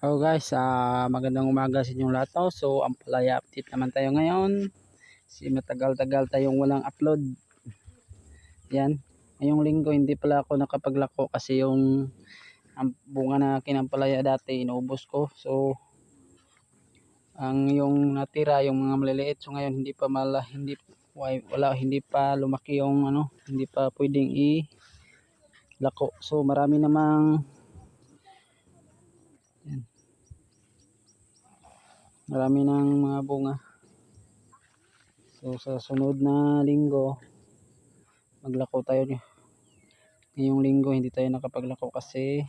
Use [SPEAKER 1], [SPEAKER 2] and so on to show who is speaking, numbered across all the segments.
[SPEAKER 1] Hello guys, ah magandang umaga sa inyong lahat. No? So, ang palaya update naman tayo ngayon. Si matagal-tagal tayong walang upload. Yan. Ngayong linggo hindi pala ako nakapaglako kasi yung ang bunga na kinampalaya dati inuubos ko. So, ang yung natira yung mga maliliit. So ngayon hindi pa mala hindi wala hindi pa lumaki yung ano, hindi pa pwedeng i lako. So marami namang marami ng mga bunga. So sa sunod na linggo maglako tayo ngayong linggo hindi tayo nakapaglako kasi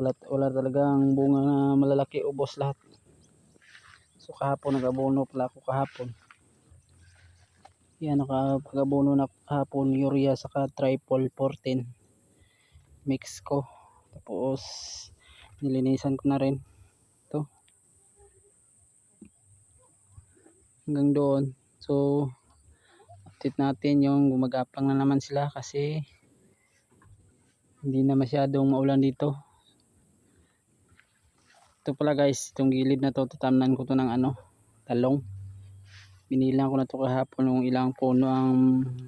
[SPEAKER 1] wala, wala talagang bunga na malalaki ubos lahat. So kahapon nagabono pala ako kahapon. Yan nakapagabono na kahapon urea saka triple 14 mix ko. Tapos nilinisan ko na rin ito hanggang doon. So update natin yung gumagapang na naman sila kasi hindi na masyadong maulan dito. Ito pala guys itong gilid na to tatamnan ko to ng ano talong. Binilang ko na to kahapon yung ilang puno ang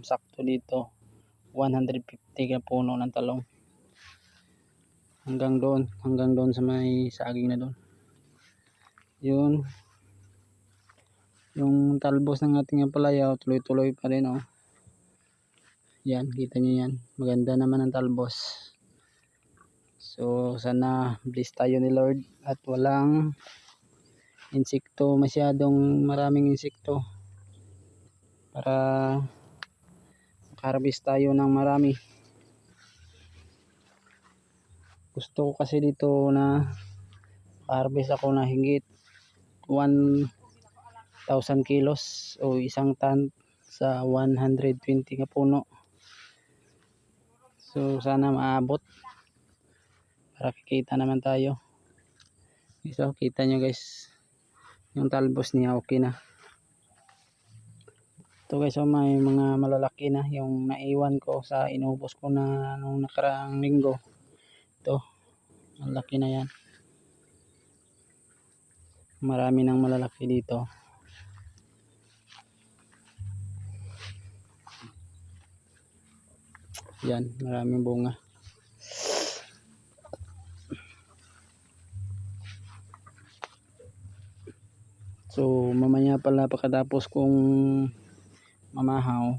[SPEAKER 1] sakto dito. 150 ka puno ng talong. Hanggang doon hanggang doon sa may saging na doon. Yun yung talbos ng ating palaya tuloy tuloy pa rin oh. Yan kita nyo yan. Maganda naman ang talbos. So sana bless tayo ni Lord at walang insekto masyadong maraming insekto para makarbis tayo ng marami. Gusto ko kasi dito na harvest ako na hingit 1,000 kilos o isang tan sa 120 nga puno. So sana maabot. Para kikita naman tayo. So kita nyo guys. Yung talbos niya okay na. Ito guys oh, may mga malalaki na. Yung naiwan ko sa inubos ko na nung nakaraang linggo. Ito malaki na yan. Marami nang malalaki dito yan maraming bunga. So mamaya pala pagkatapos kong mamahaw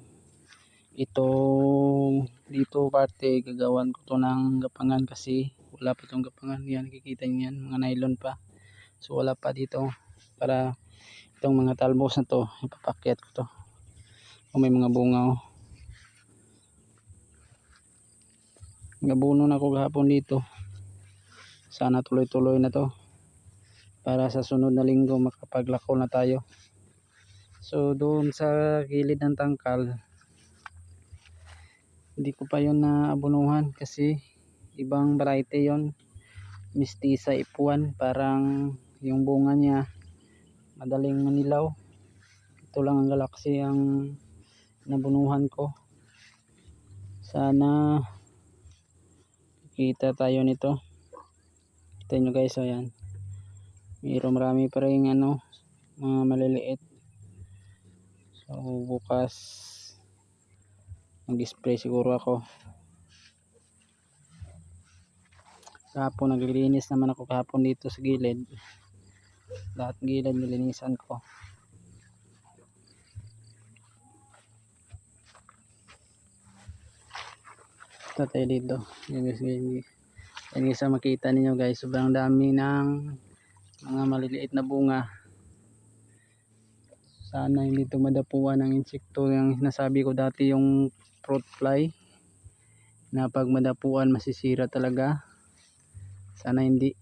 [SPEAKER 1] itong dito parte gagawan ko to ng gapangan kasi wala pa itong gapangan. Yan nakikita nyo yan mga nylon pa. So wala pa dito para itong mga talbos na to ipapakyat ko to. Kung may mga bunga oh. Nabuno na ako gahapon dito. Sana tuloy tuloy na to. Para sa sunod na linggo makapaglako na tayo. So doon sa gilid ng tangkal hindi ko pa yun naabunuhan kasi ibang variety yon mistisa ipuan parang yung bunga niya madaling manilaw. Ito lang ang galaxy ang nabunuhan ko. Sana kita tayo nito. Kita nyo guys ayan. Mayroon marami pa rin ano mga maliliit. So bukas mag spray siguro ako. Kahapon naglilinis naman ako kahapon dito sa gilid. Lahat gilid nilinisan ko ito tayo dito. Yan guys yan guys. Makita ninyo guys sobrang dami ng mga maliliit na bunga. Sana hindi ito madapuan ng insekto. Yung sinasabi ko dati yung fruit fly na pag madapuan masisira talaga. Sana hindi.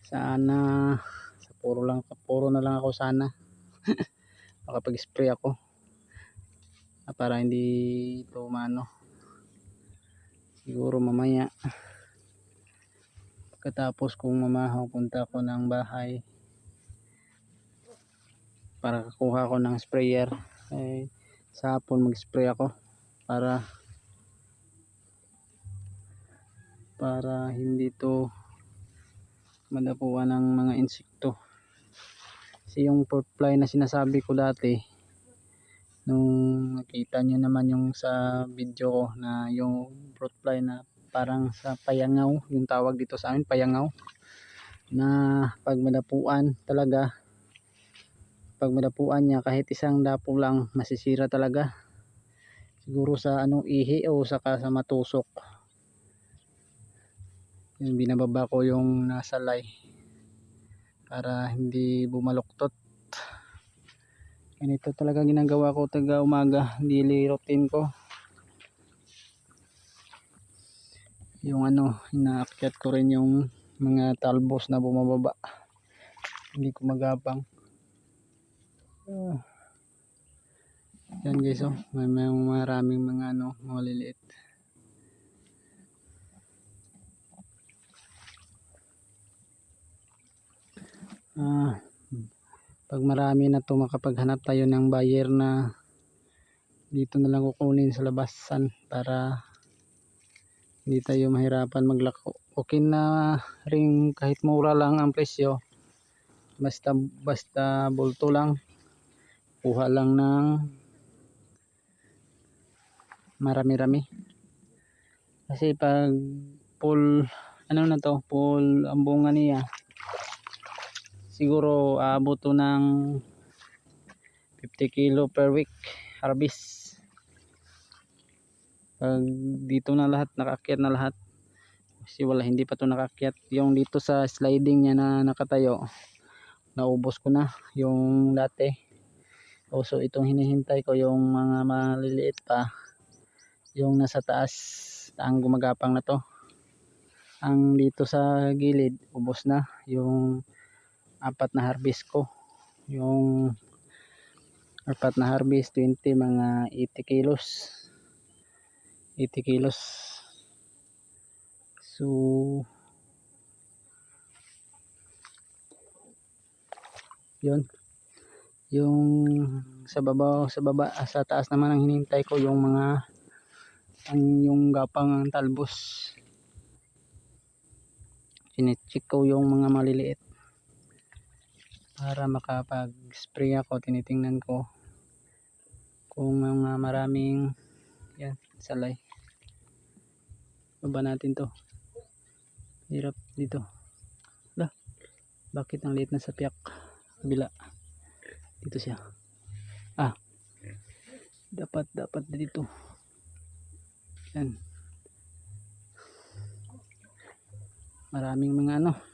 [SPEAKER 1] Sana sa puro lang puro na lang ako sana. Makapag spray ako. Para hindi ito umano siguro mamaya. Pagkatapos kong mamahaw punta ako ng bahay. Para kuha ko ng sprayer. Eh, sa hapon mag spray ako para para hindi to madapuan ng mga insekto. Kasi yung fruit fly na sinasabi ko dati nung nakita nyo naman yung sa video ko na yung fruit fly na parang sa payangaw yung tawag dito sa amin payangaw na pag madapuan talaga pag madapuan niya kahit isang dapo lang masisira talaga. Siguro sa anong ihi o saka sa matusok. Yung binababa ko yung nasa lay para hindi bumaluktot ganito talaga ginagawa ko taga umaga. Daily routine ko. Yung ano inaakyat ko rin yung mga talbos na bumababa. Hindi ko magapang. Ah. yan guys oh. May, may maraming mga ano maliliit. Ah pag marami na to makapaghanap tayo ng buyer na dito na lang kukunin sa labasan para hindi tayo mahirapan maglako. Okay na ring kahit mura lang ang presyo basta basta bulto lang. Kuha lang ng marami-rami. Kasi pag full ano na to full ang bunga niya siguro aabot to ng 50 kilo per week harvest. Pag dito na lahat nakakyat na lahat. Kasi wala hindi pa to nakakyat. Yung dito sa sliding niya na nakatayo naubos ko na yung dati. O so itong hinihintay ko yung mga maliliit pa yung nasa taas ang gumagapang na to. Ang dito sa gilid ubos na. Yung apat na harvest ko. Yung apat na harvest 20 mga 80 kilos. 80 kilos. So yun. Yung sa baba sa baba ah, sa taas naman ang hinintay ko yung mga ang yung gapang ang talbos. Chinecheck ko yung mga maliliit para makapag spray ako tinitingnan ko kung mga maraming yan salay. Baba natin to. Hirap dito. Lah bakit ang liit na sa piyak? Kabila. Dito siya. Ah. Dapat dapat dito. Yan. Maraming mga ano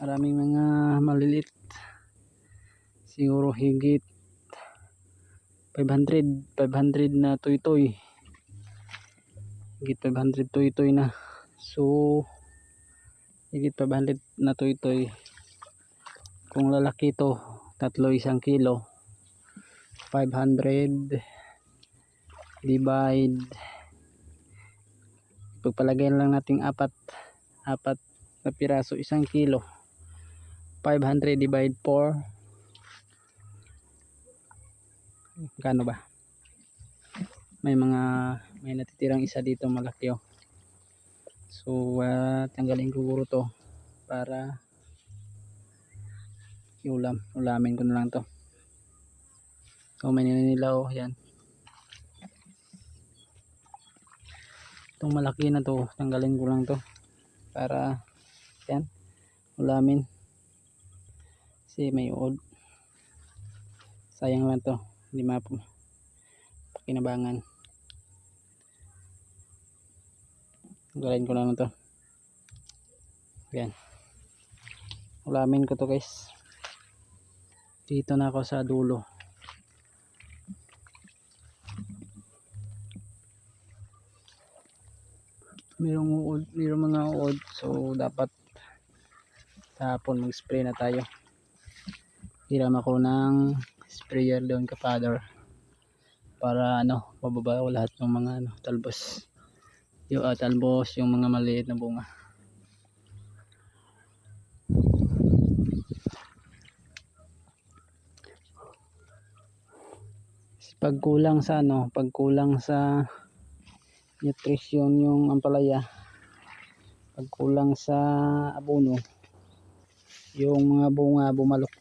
[SPEAKER 1] maraming mga maliliit siguro higit 500 500 na toy toy higit 500 toy toy na. So higit 500 na toy toy kung lalaki to tatlo isang kilo. 500 divide. Pagpalagay lang nating apat apat na piraso isang kilo 500 divide 4 Gano ba? May mga may natitirang isa dito malaki oh. So uh, tanggalin ko siguro to para iulam. Ulamin ko na lang to. So may nilanilaw yan. Itong malaki na to, tanggalin ko lang to para yan. Ulamin. Kasi may uod. Sayang lang to. Hindi mapo pakinabangan. Galain ko lang to. Yan. Ulamin ko to guys. Dito na ako sa dulo. Mayroong uod mayroong mga uod so dapat tapon mag spray na tayo. Hiram ako ng sprayer doon ka father para ano mababa lahat ng mga ano talbos. Yung uh, talbos yung mga maliit na bunga. Pag kulang sa ano pag kulang sa nutrition yung ampalaya pag kulang sa abono yung mga bunga bumaluktot